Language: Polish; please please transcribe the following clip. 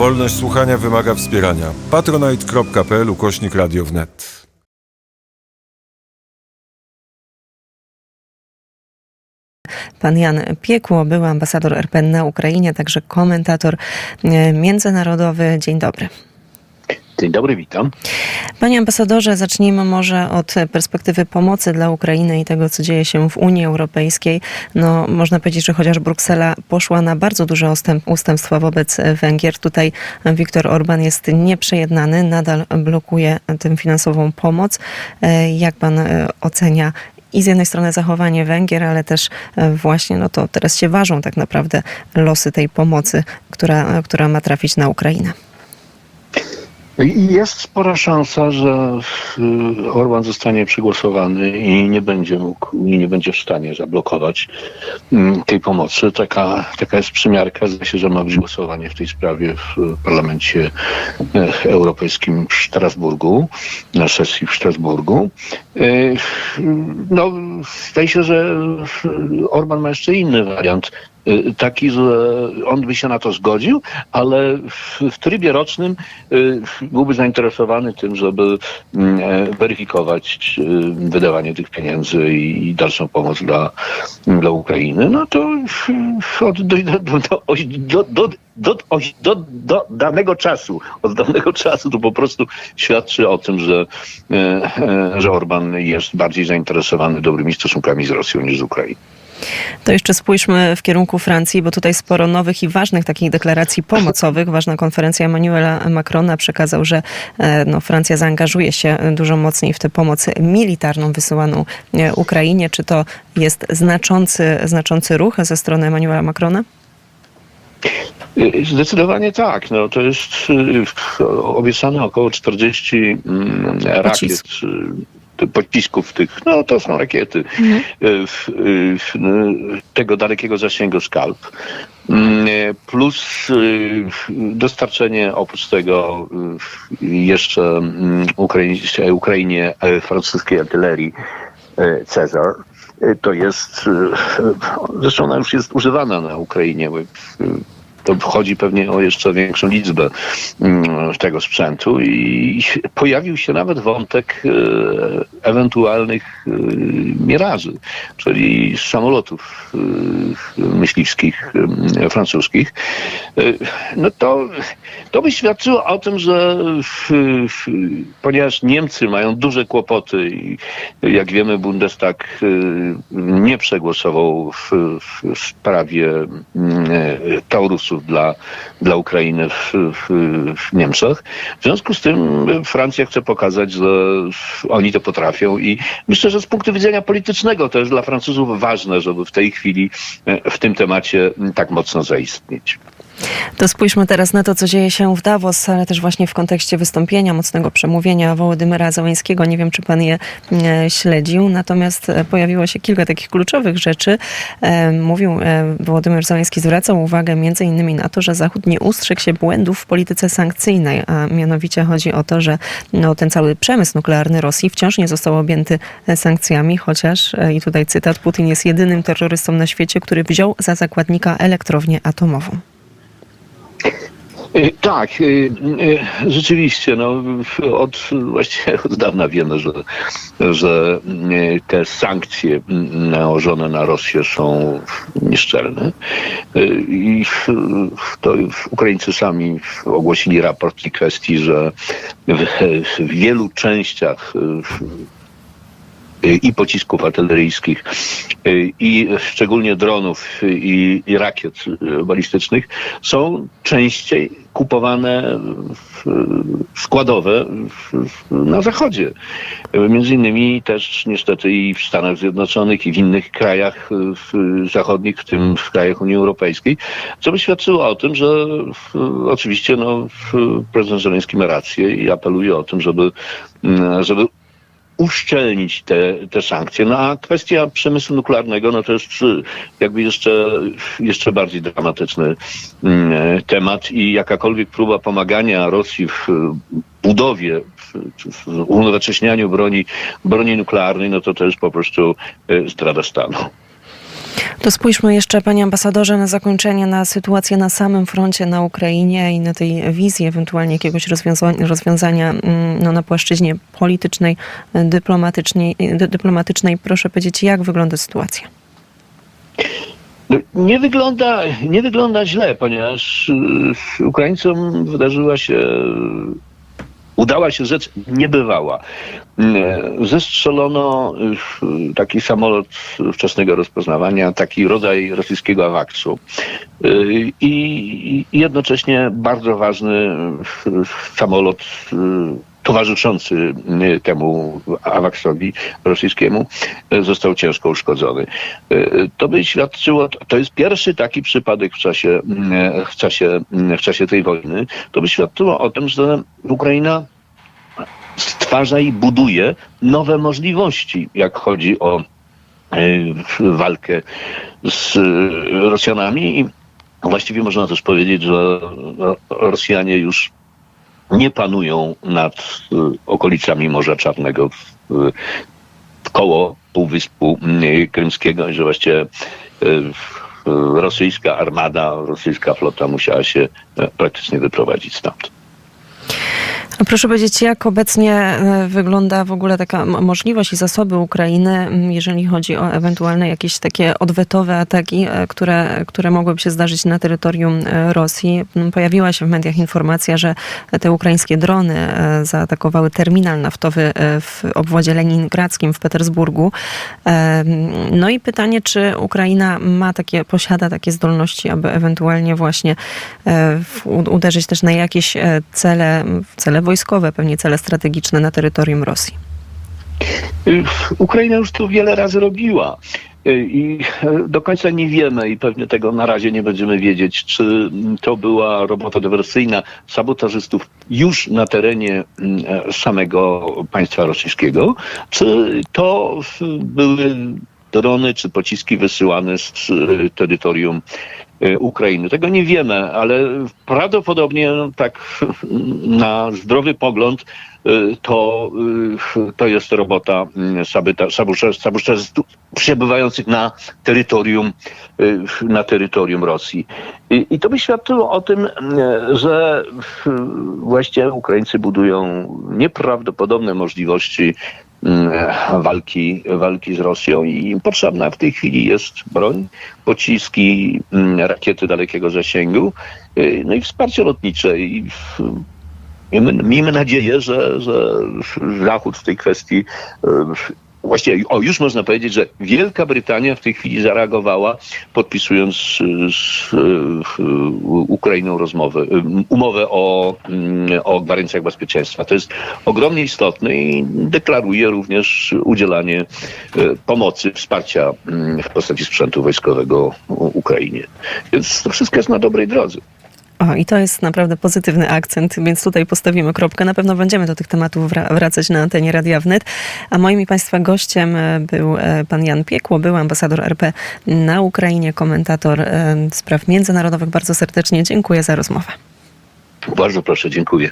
Wolność słuchania wymaga wspierania. patronite.pl ukośnik radio wnet. Pan Jan Piekło, był ambasador RP na Ukrainie, także komentator e, międzynarodowy. Dzień dobry. Dzień dobry, witam. Panie ambasadorze, zacznijmy może od perspektywy pomocy dla Ukrainy i tego, co dzieje się w Unii Europejskiej. No, można powiedzieć, że chociaż Bruksela poszła na bardzo duże ustęp, ustępstwa wobec Węgier, tutaj Viktor Orban jest nieprzejednany, nadal blokuje tę finansową pomoc. E, Jak pan e, ocenia i z jednej strony zachowanie Węgier, ale też e, właśnie, no to teraz się ważą tak naprawdę losy tej pomocy, która, która ma trafić na Ukrainę. I Jest spora szansa, że y, Orban zostanie przegłosowany i nie będzie mógł, i nie będzie w stanie zablokować mm, tej pomocy. Taka, taka jest przymiarka. Zdaje się, że ma być głosowanie w tej sprawie w Parlamencie e, Europejskim w Strasburgu, na sesji w Strasburgu. E, No, zdaje się, że Orban ma jeszcze inny wariant Y, taki, że on by się na to zgodził, ale w, w trybie rocznym y, byłby zainteresowany tym, żeby mm, e, weryfikować y, wydawanie tych pieniędzy i dalszą pomoc dla, dla Ukrainy. No to od, do, do, do, do, do, do, danego czasu, od danego czasu to po prostu świadczy o tym, że, e, e, że Orban jest bardziej zainteresowany dobrymi stosunkami z Rosją niż z Ukrainą. To jeszcze spójrzmy w kierunku Francji, bo tutaj sporo nowych i ważnych takich deklaracji pomocowych. Ważna konferencja Emmanuela Macrona przekazał, że e, no, Francja zaangażuje się dużo mocniej w tę pomoc militarną wysyłaną e, Ukrainie. Czy to jest znaczący, znaczący ruch ze strony Emmanuela Macrona? Zdecydowanie tak. No, to jest y, obiecane około 40 mm, rakiet. Pocisków. Pocisków tych, no to są rakiety y, w, y, w, y, tego dalekiego zasięgu skalp. Mm, Plus dostarczenie oprócz tego jeszcze mm, Ukrainie, Ukrainie e, francuskiej artylerii e, Cezar. To jest, zresztą ona już jest używana na Ukrainie. To chodzi pewnie o jeszcze większą liczbę mm, tego sprzętu i pojawił się nawet wątek e, ewentualnych e, miraży, czyli samolotów e, myśliwskich francuskich. No to, to by świadczyło o tym, że ponieważ Niemcy mają duże kłopoty i jak wiemy Bundestag nie przegłosował w, w sprawie mm, dla, dla Ukrainy w, w, w Niemczech. W związku z tym Francja chce pokazać, że oni to potrafią i myślę, że z punktu widzenia politycznego to jest dla Francuzów ważne, żeby w tej chwili e, w tym temacie tak mocno zaistnieć. To spójrzmy teraz na to, co dzieje się w Davos, ale też właśnie w kontekście wystąpienia, mocnego przemówienia Wołodymyra Załańskiego. Nie wiem, czy pan je e, śledził, natomiast e, pojawiło się kilka takich kluczowych rzeczy. E, Mówił Wołodymyr Załański, zwracał uwagę między innymi na to, że Zachód nie ustrzegł się błędów w polityce sankcyjnej, a mianowicie chodzi o to, że no, ten cały przemysł nuklearny Rosji wciąż nie został objęty sankcjami, chociaż, i tutaj cytat, Putin jest jedynym terrorystą na świecie, który wziął za zakładnika elektrownię atomową. Y, Tak, y, y, rzeczywiście, no, od, właściwie od dawna wiemy, że, że te sankcje nałożone na Rosję są nieszczelne. I to Ukraińcy sami ogłosili raport tej kwestii, że w, w wielu częściach i pocisków artyleryjskich, y, i szczególnie dronów i, rakiet balistycznych są częściej kupowane w- składowe na Zachodzie. Między innymi też niestety i w Stanach Zjednoczonych i w innych krajach y, zachodnich, w tym w krajach Unii Europejskiej, co by świadczyło o tym, że oczywiście no, prezydent Żeleński ma rację i apeluje o tym, żeby, mm, żeby uszczelnić te, te sankcje. No a kwestia przemysłu nuklearnego, no to jest y, jakby jeszcze, jeszcze bardziej dramatyczny mm, temat i jakakolwiek próba pomagania Rosji w budowie, w unowocześnianiu broni, broni nuklearnej, no to to jest po prostu y, zdrada stanu. To spójrzmy jeszcze, panie ambasadorze, na zakończenie, na sytuację na samym froncie na Ukrainie i na tej wizji ewentualnie jakiegoś rozwiąza- rozwiązania mm, no, na płaszczyźnie politycznej, dyplomatycznej, dy- dyplomatycznej. Proszę powiedzieć, jak wygląda sytuacja? Nie wygląda, nie wygląda źle, ponieważ y, Ukraińcom wydarzyła się, udała się rzecz niebywała. Y, Zestrzelono y, taki samolot wczesnego rozpoznawania, taki rodzaj rosyjskiego awaksu. Y, I jednocześnie bardzo ważny y, samolot towarzyszący y, temu awaksowi rosyjskiemu y, został ciężko uszkodzony. Y, To by świadczyło, to jest pierwszy taki przypadek w czasie, w czasie, w czasie tej wojny, to by świadczyło o tym, że Ukraina stwarza i buduje nowe możliwości, jak chodzi o walkę z Rosjanami i właściwie można też powiedzieć, że Rosjanie już nie panują nad y, okolicami Morza Czarnego w koło Półwyspu y, Krymskiego i że właściwie y, y, rosyjska armada, rosyjska flota musiała się y, praktycznie wyprowadzić stamtąd. A Proszę powiedzieć, jak obecnie e, wygląda w ogóle taka możliwość i zasoby Ukrainy, jeżeli chodzi o ewentualne jakieś takie odwetowe ataki, e, które, które mogłyby się zdarzyć na terytorium e, Rosji? Pojawiła się w mediach informacja, że te ukraińskie drony zaatakowały terminal naftowy w obwodzie leningradzkim w Petersburgu. No i pytanie, czy Ukraina ma takie, posiada takie zdolności, aby ewentualnie właśnie uderzyć też na jakieś e, cele, cele wojskowe, pewnie cele strategiczne na terytorium Rosji. Ukraina już to wiele razy robiła. Y, I e, do końca nie wiemy i pewnie tego na razie nie będziemy wiedzieć, czy mm, to była robota dywersyjna sabotażystów już na terenie mm, e, samego państwa rosyjskiego, czy to były drony czy pociski wysyłane z y, terytorium y, Ukrainy. Tego nie wiemy, ale prawdopodobnie no, tak na zdrowy pogląd y, to, to jest robota sabotażystów przebywających na terytorium, na terytorium Rosji. I, I to by świadczyło o tym, że właściwie Ukraińcy budują nieprawdopodobne możliwości walki, walki z Rosją i im potrzebna w tej chwili jest broń, pociski, mm, rakiety dalekiego zasięgu, y, no i wsparcie lotnicze. I miejmy nadzieję, że, że Zachód w tej kwestii y, Właściwie, o, już można powiedzieć, że Wielka Brytania w tej chwili zareagowała, podpisując y, z y, Ukrainą rozmowę, y, umowę o, mm, o gwarancjach bezpieczeństwa. To jest ogromnie istotne i deklaruje również udzielanie pomocy, wsparcia mm, w postaci sprzętu wojskowego Ukrainie. Więc to wszystko jest na dobrej drodze. O, i to jest naprawdę pozytywny akcent, więc tutaj postawimy kropkę. Na pewno będziemy do tych tematów wra- wracać na antenie Radia Wnet. A moim i Państwa gościem e, był e, pan Jan Piekło, był ambasador RP na Ukrainie, komentator e, spraw międzynarodowych. Bardzo serdecznie dziękuję za rozmowę. Bardzo proszę, dziękuję.